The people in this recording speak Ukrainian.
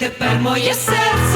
тепер моє серце.